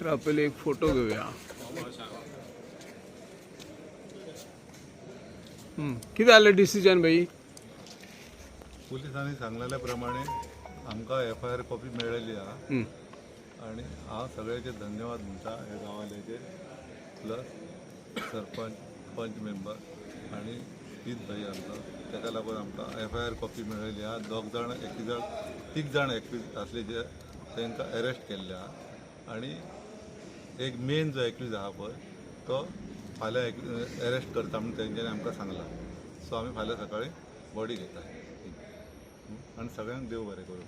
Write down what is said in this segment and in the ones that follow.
तर आपण एक फोटो घेऊया. किती जालें डिसिजन भाई पुलिसांनी सांगलेल्या प्रमाणे आमकां एफ आय आर कॉपी मेळिल्ली आहा. आणि हांव सगळ्याचे धन्यवाद म्हणटा हे गांवाल्याचे प्लस सरपंच पंच मेंबर आणि तीच भाई आमकां ताका लागून आमकां एफ आय आर कॉपी मेळिल्ली आहा दोग जाण एक जाण तीग जाण एक्यूज आसले जे तांकां अरेस्ट केल्ले आहा आणि एक मेन जो एक्यूज आहा पळय तो फाल्यां अरेस्ट करता म्हणून तेंच्यांनी आमकां सांगला. सो आमी फाल्यां सकाळीं बॉडी घेता आणि सगळ्यांक देव बरें करूं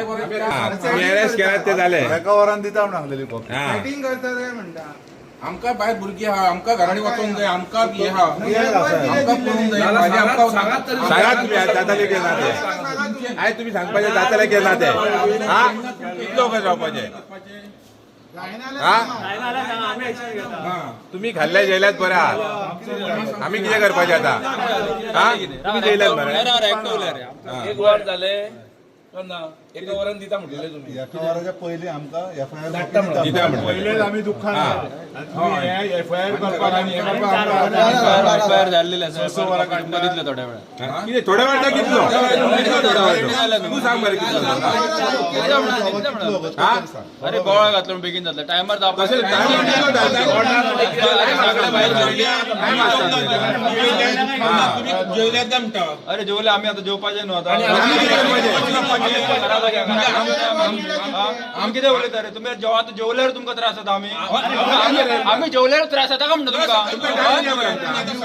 अरेस्ट केला ते जाले एका वरान दिता म्हणून सांगलेली करता काय म्हणटा आमकां भायर भुरगीं आहा आमकां घरांनी वचोंक जाय आमकां हे. आहा आमकां पळोवंक जाय माझे आमकां सांगा तुम्ही आज जाताले की ना ते आयज तुम्ही सांगपाचे जाताले की ना ते हा? कितलो हा तुम्ही खाल्ले जेयल्यात बरे आहात. आम्ही कितें करपाचे आता? हा? तुम्ही जेयल्यात बरे. एक झाले. ना. एका वरान दिता म्हटलेले तुम्ही. एका वराच्या पयलीं आमकां एफ आय आर कित्याक म्हणपाचे पयलेच आम्ही दुःखान एफ आय आर करपाक आनी हे एफआयआर झालेले आसा स वरां काडून दितले थोड्या वेळान कितें? थोड्या वेळाचा कितलो तू सांग अरे गोळा घातलो बेगीन जातले टायमार? अरे जेवले. आम्ही आता जेवपाचे न्हू आता. कितें उलयता रे तुम्ही जेव्हा जेवल्यावर तुमका त्रास जाता आम्ही आम्ही- जेवल्यावर त्रास जाता का म्हणटा तुमका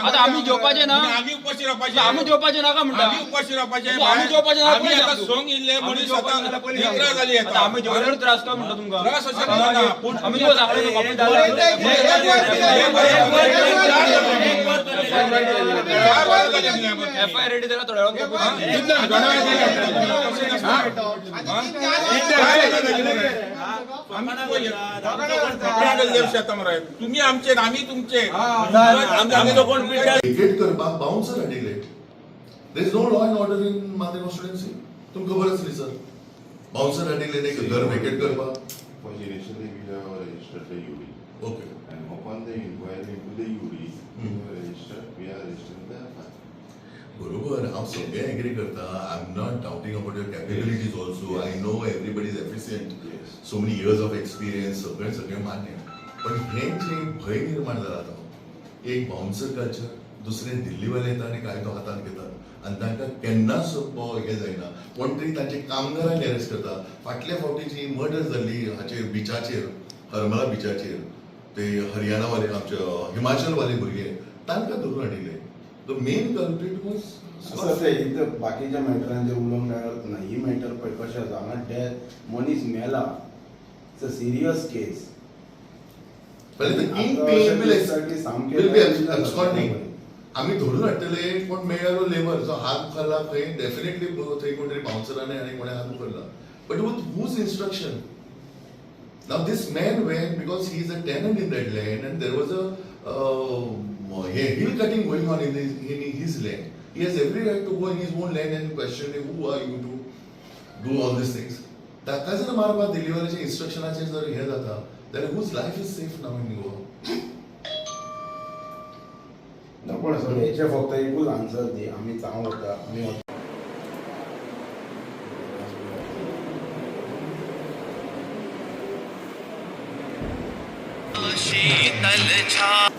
आता आम्ही जेवपाचे ना आम्ही जेवपाचे आम्ही उपाशी रावपाचे आम्ही जेवपाचे ना. सोंग इल्ले ना आता आम्ही जेवल्यावर त्रास का म्हणटा तुमका आम्ही तुका सांगले तुम्ही आमचे आम्ही तुमचे क्रिकेट करपाक बाउन्सर हाडिल्ले there is no law order in माते कॉन्स्टिट्युएन्सी तुमकां खबर आसली सर बाउन्सर हाडिल्ले ते घर वेकेट करपाक. Okay And upon the inquiry into the UD, we Hmm. have registered, we are registering the FI. बरोबर हांव सगळें एग्री करता I am not doubting about your capabilities also I know everybody is efficient. So many years of experience सगळें सगळें मान्य पण हे जे भंय निर्माण जाला तो एक बाउन्सर कल्चर दुसरे दिल्लीवाले येता आनी कायदो हातांत घेतात. आनी तांकां केन्नाच हो हें जायना कोण तरी तांचे कामगारांक अरेस्ट करता फाटल्या फावटी जी मर्डर जाल्ली हाचेर बिचाचेर हरमला बिचाचेर ते हरियाणावाले आमचे हिमाचलवाले भुरगे तांकां धरून हाडिल्ले द मेन कल्प्रीट असं ते इथं बाकीच्या मॅटरांचेर उलोवंक मेळत ना ही मॅटर पळय कशें आसा हांगा डेथ मनीस मेला इट्स अ सिरियस केस नाही. आम्ही धरून हाडटले कोण मेळ्ळो लेबर. जो हात उखल्ला खंय डेफिनेटली थंय कोण तरी बाउन्सरांनी आनी कोणें हात उखल्ला but with whose instruction now this man when because he is a tenant in that land and there was a हे hill cutting going on in in his land he has every right to go in his own land and question who are you to do all these things ताका जर मारपा डिलिव्हरीच्या इन्स्ट्रक्शनाचेर जर हे जाता जाल्यार whose life is safe now in Goa ना पण सर हेचे फक्त एकूच आन्सर दी आमी वता आमी वता. जय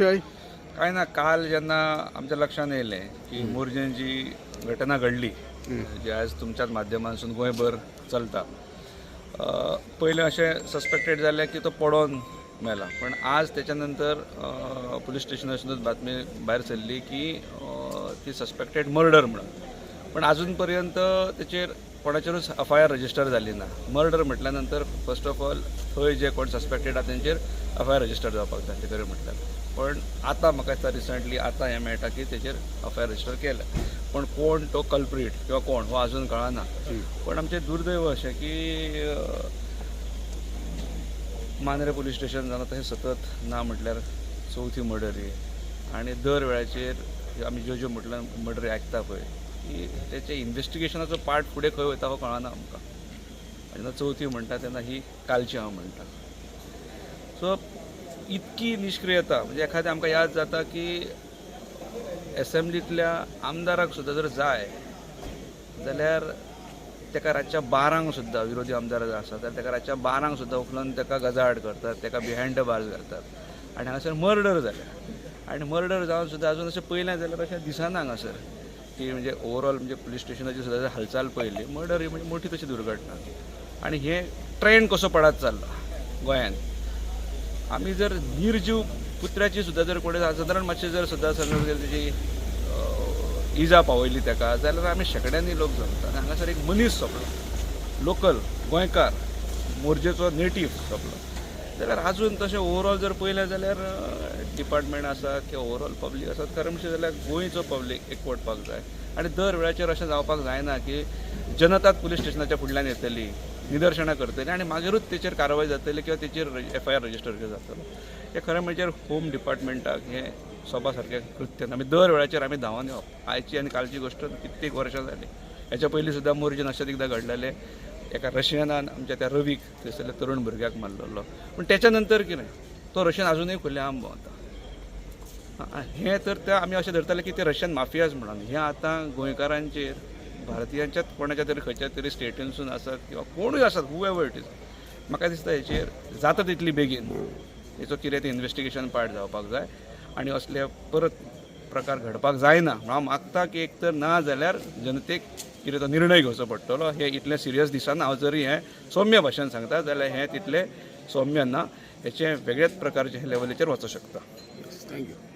काय ना काल जेन्ना आमच्या लक्षात येयलें की मोरजें जी घटना घडली जी आज तुमच्याच माध्यमांसून गोंयभर चलता अ, पयलें अशें सस्पेक्टेड जालें की तो पडोन मेला. पण आज त्याच्या नंतर अ, पुलीस स्टेशनासूनच बातमी भायर सरली की ती सस्पेक्टेड मर्डर म्हणून. पण अजून पर्यंत तेचेर कोणाचेरूच एफ आय आर रजिस्टर जाली ना मर्डर म्हटल्या नंतर फर्स्ट ऑफ ऑल थंय जे कोण सस्पेक्टेड आहा तेंचेर एफ आय आर रजिस्टर जावपाक जाय खरें म्हटल्यार पण आतां म्हाका दिसता रिसंटली आतां हें मेळटा की तेचेर एफ आय रजिस्टर केलें. पण कोण तो कल्प्रीट किंवा कोण हो अजून कळना. पण आमचें दुर्दैव अशें की मांद्रे पुलीस स्टेशन जावन तशें सतत ना म्हटल्यार चवथी मर्डर ही आनी दर वेळाचेर आमी ज्यो ज्यो म्हटल्यार मर्डरी आयकता पळय की तेचे इन्व्हेस्टिगेशनाचो पार्ट फुडें खंय वयता हो कळना आमकां. जेन्ना चवथी म्हणटा तेन्ना ही कालची हांव म्हणटा. सो इतकी निष्क्रियता म्हणजे एखादें आमकां याद जाता की एसेंब्लींतल्या आमदाराक सुद्दां जर जाय जाल्यार तेका रातच्या बारांक सुद्दां विरोधी आमदार जर आसा जाल्यार ताका रातच्या बारांक सुद्दां उखलून ताका गजाड करतात तेका बिहायंड द घालतात. आनी हांगासर मर्डर जाल्या. आनी मर्डर जावन सुद्दां अजून अशें पयलें जाल्यार अशें दिसना हांगासर की म्हणजे ओवरऑल म्हणजे पुलीस स्टेशनाची सुद्दां जर हालचाल पळयली मर्डर ही म्हणजे मोठी तशी दुर्घटना. आनी हे ट्रेंड कसो पडत चालला गोंयांत? आमी जर निर्जीव कुत्र्याची सुद्दां जर कोणी सादारण मातशें जर सुद्दां समज जर तेजी इजा पावयली तेका जाल्यार आमी शेकड्यांनी लोक जमतात. आनी हांगासर एक मनीस सोंपलो. लोकल गोंयकार मोरजेचो नेटीव सोंपलो. जाल्यार आजून तशें ओवरऑल जर पळयलें जाल्यार डिपार्टमेंट आसा किंवा ओवरऑल पब्लीक आसा खरें म्हणचें जाल्यार गोंयचो पब्लीक एकवटपाक जाय. आनी दर वेळाचेर अशें जावपाक जायना की जनताच पुलीस स्टेशनाच्या फुडल्यान येतली. निदर्शनां करतली आनी मागीरूच तेचेर कारवाय जातली किंवा तेचेर एफ आय आर रजिस्टर जातलो हे खरें म्हणजे होम डिपार्टमेंटाक हें सोबा सारकें कृत्य आमी दर वेळाचेर आमी धांवन येवप आयची आनी कालची गोश्ट कित्येक वर्सां जाली हेच्या पयलीं सुद्दां मोर्जीन अशेंच एकदां घडलेलें. एका रशियनान आमच्या त्या रवीक थंयसरल्या तरूण भुरग्याक मारलेलो. पण त्याच्या नंतर कितें तो रशियन अजूनय खुले आम भोंवता हें तर त्या आमी अशें धरताले की ते रशियन माफियाज म्हणून. हें आतां गोंयकारांचेर भारतीयांच्याच कोणाच्या तरी खंयच्या तरी स्टेटीनसून आसात किंवा कोणूय आसात हू एवर इट इज म्हाका दिसता हेचेर जाता तितली बेगीन हेचो कितें तें इन्व्हेस्टिगेशन पार्ट जावपाक जाय. आनी असले परत प्रकार घडपाक जायना. हांव मागता की एक तर ना जाल्यार जनतेक कितें तो निर्णय घेवचो पडटलो. हे इतलें सिरियस दिसना हांव जरी हें सौम्य भाशेन सांगता जाल्यार हें तितलें सौम्य ना हेचें वेगळ्याच प्रकारचे लेवलीचेर वचूं शकता. थँक्यू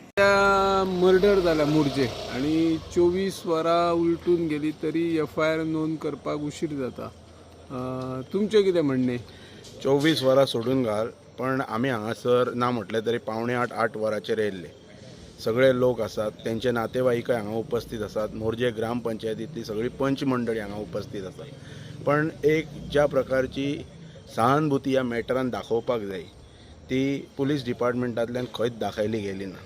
मर्डर जाला मोरजे आणि चोवीस वरां उलटून गेली तरी एफ आय आर नोंद करपाक उशीर जाता. तुमचें कितें म्हणणें? चोवीस वरां सोडून घाल पण आमी हांगासर ना म्हटलें तरी पावणे आठ आठ वरांचेर येयल्ले सगळे लोक आसात तेंचे नातेवाईकय हांगा उपस्थित आसात मोरजे ग्रामपंचायतींतली सगळी पंच मंडळी हांगा उपस्थित आसात. पण एक ज्या प्रकारची सहानुभुती ह्या मॅटरान दाखोवपाक जाय ती पुलीस डिपार्टमेंटांतल्यान खंयच दाखयली गेली ना.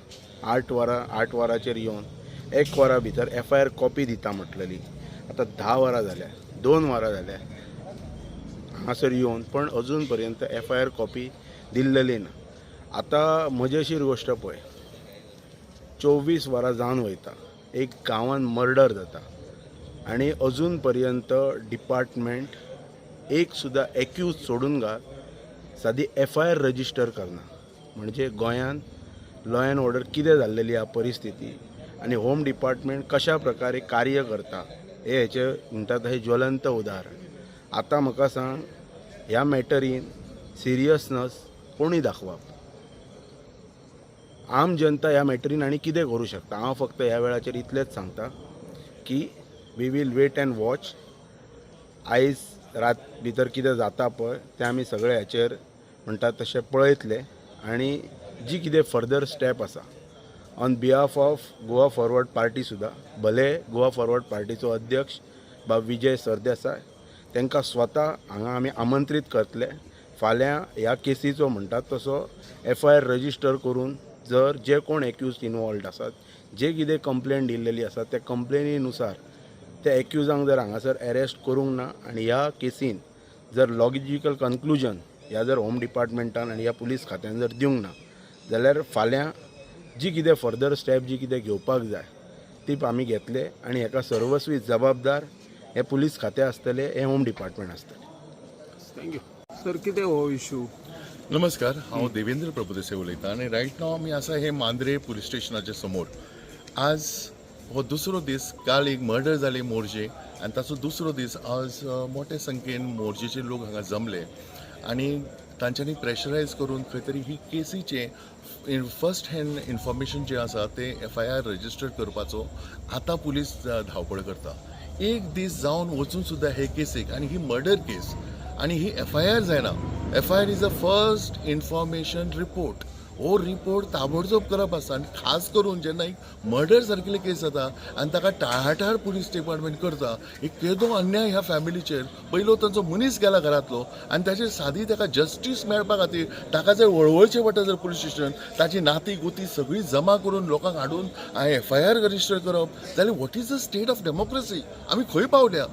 आठ वरां आठ वरांचेर येवन एक वरा भितर एफ आय आर कॉपी दिता म्हटलेली. आतां धा वरां जाल्या दोन वरां जाल्या हांगासर येवन पण अजून पर्यंत एफ आय आर कॉपी दिल्लेली ना. आतां मजेशीर गोश्ट पळय. चोवीस वरां जावन वयता. एक गांवान मर्डर जाता. आनी अजून पर्यंत डिपार्टमेंट एक सुद्दां एक्यूज सोडून घाल सादी एफ आय आर रजिस्टर करना. म्हणजे गोंयांत लॉ अँड ऑर्डर कितें जाल्लेली आहा परिस्थिती? आनी होम डिपार्टमेंट कशा प्रकारे कार्य करता? हे हेचे म्हणटा हे ज्वलंत उदाहरण. आतां म्हाका सांग ह्या मॅटरीन सिरियसनस कोणी दाखोवप आम जनता ह्या मॅटरीन आनी कितें करूं शकता? हांव फक्त ह्या वेळाचेर इतलेंच सांगता की we will wait and watch आयज रात भितर कितें जाता पळय तें आमी सगळे हाचेर म्हणटात तशें पळयतले. आनी जी कितें फर्दर स्टेप आसा on behalf of Goa forward party सुद्दां भले गोवा फॉरवर्ड पार्टीचो अध्यक्ष बा विजय सरदेसाय तांकां स्वता हांगा आमी आमंत्रीत करतले. फाल्यां ह्या केसीचो म्हणटात तसो एफ आय आर रजिस्टर करून जर जे कोण एक्यूज इनवॉल्ड आसात जे कितें कंप्लेन दिल्लेली आसा त्या कंप्लेनीनुसार त्या एक्युजांक जर हांगासर अरेस्ट करूंक ना आनी ह्या केसीन जर लॉजिकल कन्क्लुजन ह्या जर होम डिपार्टमेंटान आनी ह्या पुलीस खात्यान जर दिवंक ना जाल्यार फाल्यां जी कितें फर्दर स्टेप जी कितें घेवपाक जाय ती आमी घेतले आनी हेका सर्वस्वी जबाबदार हे पुलीस खातें आसतलें हे होम डिपार्टमेंट आसतलें. थँक्यू सर कितें हो इशू नमस्कार हांव देवेंद्र प्रभुदेसाय उलयतां आनी रायट नाव आमी आसा हे मांद्रे पुलीस स्टेशनाच्या समोर. आज हो दुसरो दीस काल एक मर्डर जाली मोर्जे आनी ताचो दुसरो दीस आज मोठे संख्येन मोर्जेचे लोक हांगा जमले आनी तांच्यांनी प्रेशरायज करून खंय तरी ही केसीचे फर्स्ट हँड इन्फॉर्मेशन जे आसा ते एफ आय आर रजिस्टर करपाचो आतां पुलीस धांवपळ करता. एक दीस जावन वचून सुद्दां हे केसीक आनी ही मर्डर केस आनी ही एफ आय आर जायना. F I R is a first information report हो रिपोर्ट ताबडतोब करप आसा आनी खास करून जेन्ना एक मर्डर सारकिल्ली केस जाता आनी ताका टाळाटाळ पुलीस डिपार्टमेंट करता. एक केदो अन्याय ह्या फॅमिलीचेर पयलो तांचो मनीस गेला घरांतलो. आनी ताचेर सादी ताका जस्टीस मेळपा खातीर ताका जर वळवळचें पडटा जर पुलीस स्टेशन ताची नाती गुती सगळी जमा करून लोकांक हाडून एफ आय आर रजिस्टर करप. जाल्यार what is the state of democracy आमी खंय पावल्या?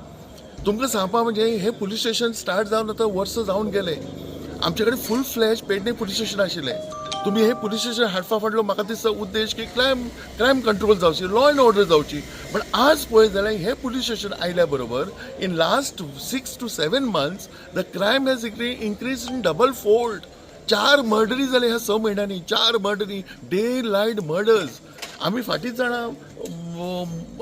तुमकां सांगपा म्हणजे हे पुलीस स्टेशन स्टार्ट जावन आतां वर्स जावन गेले. आमचे कडेन full flash Pedne police station आशिल्लें. तुमी हे पुलीस स्टेशन हाडपा फाटलो म्हाका दिसता उद्देश की क्रायम क्रायम कंट्रोल जावची लॉ अँड ऑर्डर जावची. पण आज पळयत जाल्यार हे पुलीस स्टेशन आयल्या बरोबर in last six two seven months the crime has increase in double fold चार मर्डरी जाले ह्या स म्हयन्यांनी चार मर्डरी डे लायट मर्डर्स आमी फाटींच जाणा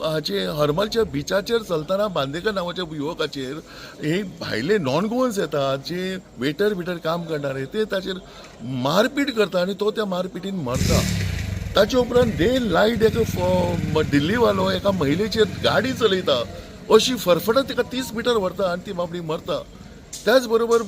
हाचे हरमलच्या बिचाचेर चलतना बांदेकर नांवाच्या युवकाचेर हे भायले नॉन गोवन्स येतात जे वेटर बिटर काम करणारे ते ताचेर मारपीट करता आनी तो त्या मारपिटीन मरता. ताचे उपरांत दे लायट एक दिल्लीवालो एका महिलेचेर गाडी चलयता. अशी फरफटत तिका तीस मिटर व्हरता आनी ती बाबडी मरता. त्याच बरोबर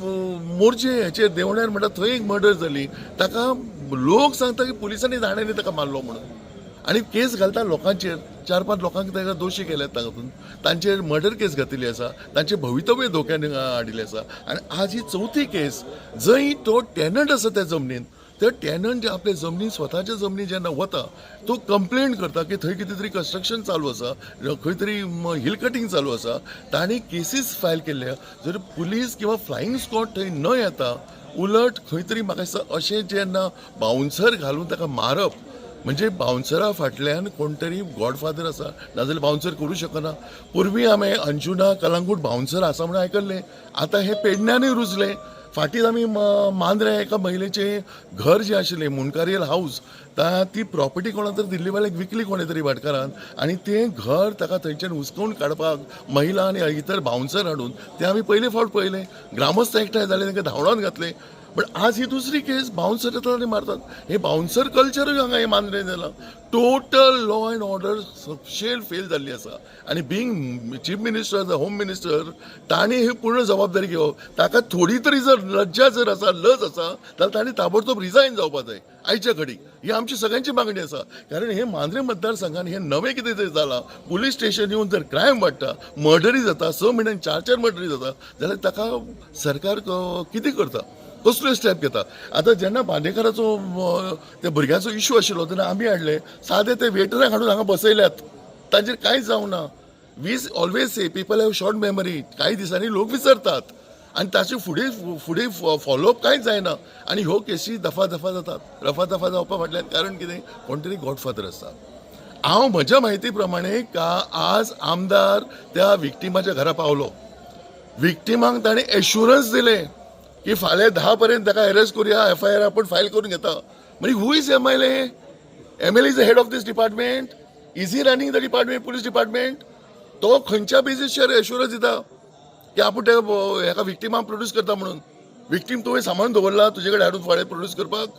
मोर्जे हेचेर देवण्यार म्हणटा थंय एक मर्डर जाली ताका लोक सांगता की पुलिसांनी जाण्यानी ताका मारलो म्हणून. आनी केस घालता लोकांचेर चार पांच लोकांक ताका दोशी केल्यात तातूंत तांचेर मर्डर केस घातिल्ली आसा तांचे भवितव्य धोक्यान हाडिल्लें आसा आनी आज ही चवथी केस जंय तो टॅनंट आसा त्या जमनीन ते टॅनंट जे आपले जमनी स्वताच्या जमनी जेन्ना वता तो कंप्लेंट करता की थंय कितें तरी कंस्ट्रक्शन चालू आसा खंय तरी हिल कटींग चालू आसा तांणी केसीस फायल केल्ल्या जर पुलीस किंवा फ्लायींग स्क्वॉड थंय न येता उलट खंय तरी म्हाका दिसता अशें जेन्ना बाउन्सर घालून ताका मारप म्हणजे बाउन्सरा फाटल्यान कोण तरी गॉडफादर आसा नाजाल्यार बाउन्सर करूं शकना. पूर्वी हांवें अंजुना कलांगूट बाउन्सर आसा म्हणून आयकल्लें आतां हे पेडण्यानूय रुजलें. फाटींच आमी म- मांद्रे एका महिलेचें घर जें आशिल्लें मुणकारियल हाऊस ता ती प्रॉपर्टी कोणा तरी दिल्ली दिल्लीवाल्याक विकली कोणे तरी भाटकारान आनी तें घर ताका थंयच्यान हुसकावून काडपाक महिला आनी इतर बाउन्सर हाडून ते आमी पयले फावट पळयलें. ग्रामस्थ एकठांय जाले तांकां धांवडावन घातले. पण आज ही दुसरी केस बाउन्सर येतात आनी मारतात. हे बाउन्सर कल्चरूय हांगा हे मांद्रे जाला टोटल लॉ अँड ऑर्डर सपशेल फेल जाल्ली आसा आनी being chief minister the home minister तांणी ही पूर्ण जबाबदारी घेवप ताका थोडी तरी जर लज्जा जर आसा लज आसा जाल्यार ताणी ताबडतोब रिजायन जावपाक जाय. आयच्या घडी ही आमची सगळ्यांची मागणी आसा कारण हे मांद्रे मतदारसंघान हे नवें कितें तरी जालां पुलीस स्टेशन येवन जर क्रायम वाडटा मर्डरी जाता स म्हयन्यान चार चार मर्डरी जाता जाल्यार ताका सरकार कितें करता? कसलो स्टेप घेता? आतां जेन्ना बांदेकराचो त्या भुरग्याचो इश्यू आशिल्लो तेन्ना आमी हाडले. सादे ते वेटरांक हाडून हांगा बसयल्यात. तांचेर कांयच जावं ना. We always say people have short memory कांय दिसांनी लोक विसरतात. आनी ताचे फुडें फुडें फॉलोअप कांयच जायना. आनी ह्यो केसी दफा दफा जातात. रफा दफा जावपा फाटल्यान कारण कितें? कोण तरी गॉडफादर आसा हांव म्हज्या म्हायती प्रमाणे का आज आमदार त्या विक्टिमाच्या घरा पावलो. विक्टिमांक ताणें एश्युरन्स दिलें. की फाल्यां धा पर्यंत ताका अरेस्ट करुया एफ आय आर आपण फायल करून घेता. म्हणजे who is M L A M L is the head of this department is he running the department police department तो खंयच्या बेजीसचेर एश्युरन्स दिता. की आपूण ते हेका विक्टिमाक प्रोड्यूस करता म्हणून. विक्टीम तुवें सांबाळून दवरला तुजे कडेन हाडून फाल्यां प्रोड्यूस करपाक.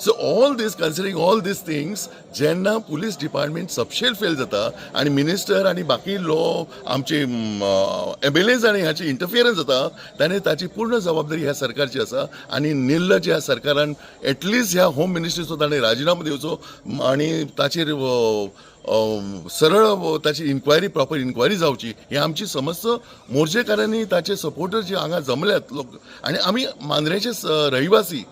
So all these considering all these things जेन्ना पुलीस डिपार्टमेंट सबशेल फेल जाता आनी मिनिस्टर आनी बाकी लॉ आमचे एम एल एज आनी ह्याची इंटरफियरन्स जाता ताणें ताची पूर्ण जबाबदारी ह्या सरकारची आसा आनी निर्लज ह्या सरकारान एटलिस्ट ह्या होम मिनिस्ट्रीचो ताणें राजिनामो दिवचो आनी ताचेर सरळ ताची इन्क्वायरी प्रॉपर इन्क्वायरी जावची ही आमची समस्त मोर्जेकारांनी ताचे सपोर्टर जे हांगा जमल्यात लोक आनी आमी मांद्रेचे रहिवासी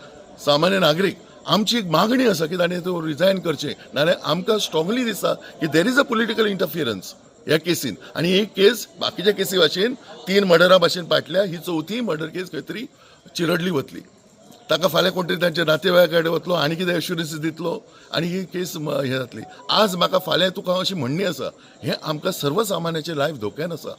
सामान्य नागरीक आमची एक मागणी आसा की ताणें तो रिझायन करचें. नाल्यार आमकां स्ट्रोंगली दिसता की देर इज अ पॉलिटिकल इंटरफियरन्स ह्या केसीन. आनी ही केस बाकीच्या केसी भाशेन तीन मर्डरा भाशेन पाटल्या ही चवथी मर्डर केस खंय तरी चिरडली वतली. ताका फाल्यां कोण तरी तांच्या नातेवाया कडेन वतलो आनी कितें एश्युरन्सीस दितलो आनी ही केस हें जातली. आज म्हाका फाल्यां तुका अशी म्हणणी आसा हें आमकां सर्वसामान्याचें लायफ धोक्यान आसा.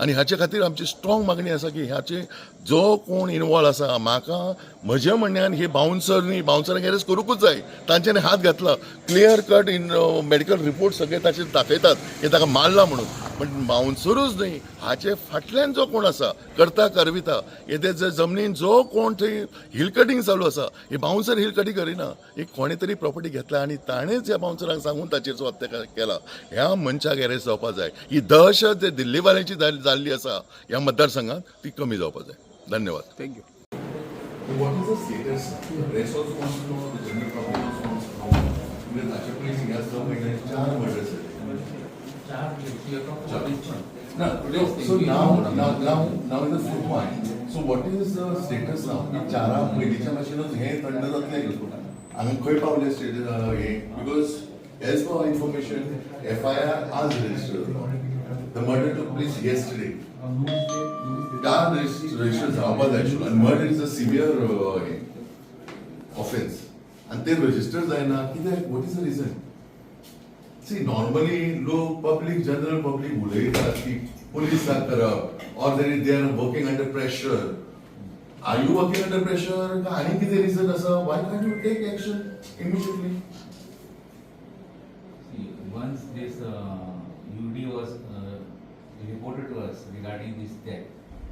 आनी हाचे खातीर आमची स्ट्रॉंग मागणी आसा की ह्याचे जो कोण इनवॉल्व आसा म्हाका म्हज्या म्हणण्यान हे बाउन्सरनी बाउन्सरांक अरेस्ट करूंकूच जाय तांच्यानी हात घातला. Clear cut in medical report सगळे ताचेर दाखयतात हे ताका मारला म्हणून. पण बाउन्सरूच न्ही. हाचे फाटल्यान जो कोण आसा करता करविता येते जे जमनीन जो कोण थंय हिल कटींग चालू आसा हे बाउन्सर हिल कटींग करिना. एक कोणे तरी प्रॉपर्टी घेतला आनी ताणेंच ह्या बाउन्सरांक सांगून ताचेर हत्या केला. ह्या मनशाक अरेस्ट जावपाक जाय. ही दहशत जे दिल्लीवाल्यांची जाल्ली आसा ह्या मतदारसंघात ती कमी जावपाक जाय. धन्यवाद. Thank you what is the status? The rest also wants to know, the general public also wants to know. Because अशा पयलीं ह्या स म्हयन्यांत चार murders जाले. No, no, so now, now, now, now in the fifth one, so what is the status now? की चारा पयलींच्या भाशेनच हे थंड जातलें आमी खंय पावले स्टेटस हे because as per information F I R आज register Murder took place yesterday काल रजिस्टर जावपा जाय आशिल्लो आनी मर्डर इज अ सिवियर हे ऑफेन्स आनी ते रजिस्टर जायना कित्याक what is the reason see normally लोक पब्लीक जनरल पब्लीक उलयतात की करप or there is they are working under pressure are you working under pressure का आनी कितें रिजन आसा why can you take action immediately See, once this uh, UD was uh, reported to us regarding this death.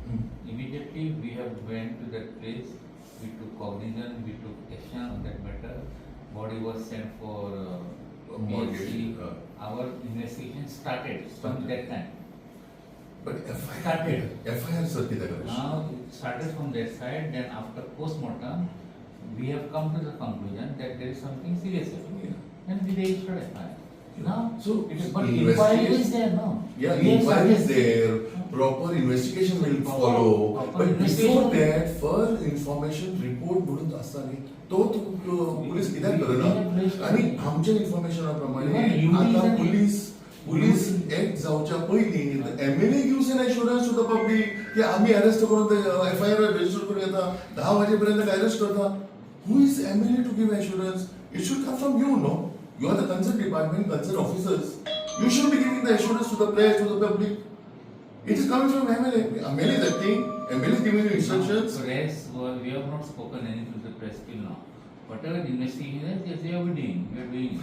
Hmm. Immediately we have went to that place, we took cognizance, we took action on that matter. Body was sent for uh, BLC. Uh, Our investigation started, from that time. But FIR started. FIR. Now it started from that side. Then after post-mortem, we have come to the conclusion that there is something serious happening. Yeah. And we registered FIR. Yeah. Now, so it is, but inquiry is there now. Yeah, inquiry is there, proper investigation will follow. But before that, first information report म्हणून आसता न्ही तो police कित्याक करना आनी आमच्या इन्फॉर्मेशना प्रमाणे आतां पुलीस पुलीस एक्ट जावच्या पयलीं MLA gives an assurance to the public की आमी अरेस्ट करून एफ आय आर रजिस्टर करून येता. धा वाजे पर्यंत अरेस्ट करता? Who is MLA to give assurance it should come from you know you are the concern department concern officers You should be giving the assurance to the press to the public It is coming from MLA. MLA is acting, MLA is giving you instructions. Press, well, we have not spoken anything to the press till now. Whatever investigation is, yes, they are doing, we are doing.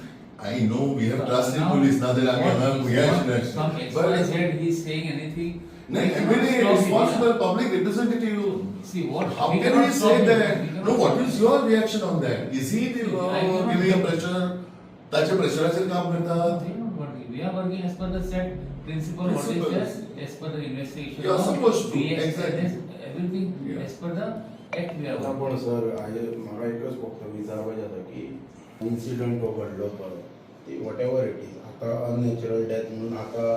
I know we have trust in Now, police, now that I what am is- we what- have Some But XYZ, he is saying anything. no, we cannot MLA stop it, responsible yeah. public representative. See, what? How we can cannot we stop say it. that? We cannot No, what stop is it. your reaction on that? Is he the uh, I cannot- giving a pressure? ताच्या प्रेशराचेर काम करतात We are working, working as per the set principle, what is there, as per the investigation. You are supposed to, exactly. this, everything Yeah. as per the act we are आता working. पण sir हाजे म्हाका एकच फक्त विचारपाचें जाता की incident तो घडलो पळय ती वॉट एवर इट इज आतां अननॅचरल डेथ म्हणून आतां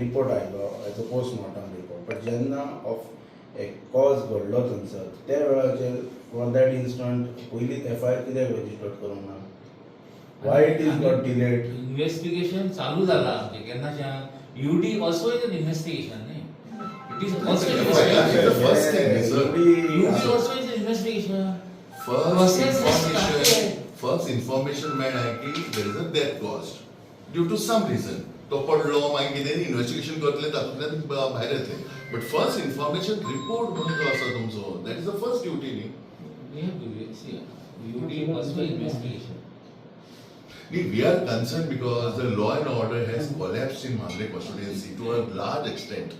रिपोर्ट आयलो as a postmortem report but जेन्ना ऑफ एक कॉज घडलो थंयसर त्या वेळाचेर फॉर दॅट इन्स्टंट पयलींच एफ आय आर कित्याक रजिस्टर करूंक ना why it is not delayed investigation चालू झाला आमचे केन्नाच्यान UD also is an investigation न्ही? It is also The first thing is, sir, UD also is investigation First Process has information, started. first information मेळ्ळा की there is a death caused due to some reason. तो पडलो मागीर कितें investigation करतले तातूंतल्यान ब- भायर येतले बट फ़र्स्ट इन्फॉर्मेशन रिपोर्ट म्हणून जो आसा तुमचो that is the first duty न्ही We have to see, UD also investigation. न्ही we are concern because the law and order has collapse in Mandrem constituency to a large extent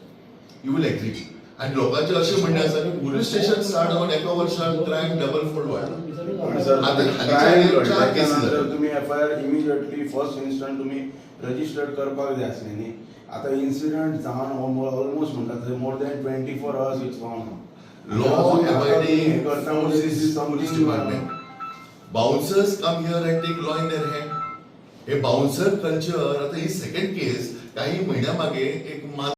you will agree आणि लोकांचे असे म्हणणे आसा की police station start जावन एका वर्सान क्रायम डबल फोल्ड वाडला पण सर आता हालींच्या crime हालीं चार घडल्याच्या cases नंतर जाल्या. तुम्ही F I R immediately first instant तुम्ही रजिस्टर्ड करपाक जाय आसलें न्ही आतां इन्सिडंट जावन ऑलमोस्ट म्हणटात more than twenty four hours it's gone law abiding करता force this is is police something department. Bouncers come here and take law in their hand. हे बाउन्सर कल्चर आता ही सेकंड केस काही महिन्या मागे एक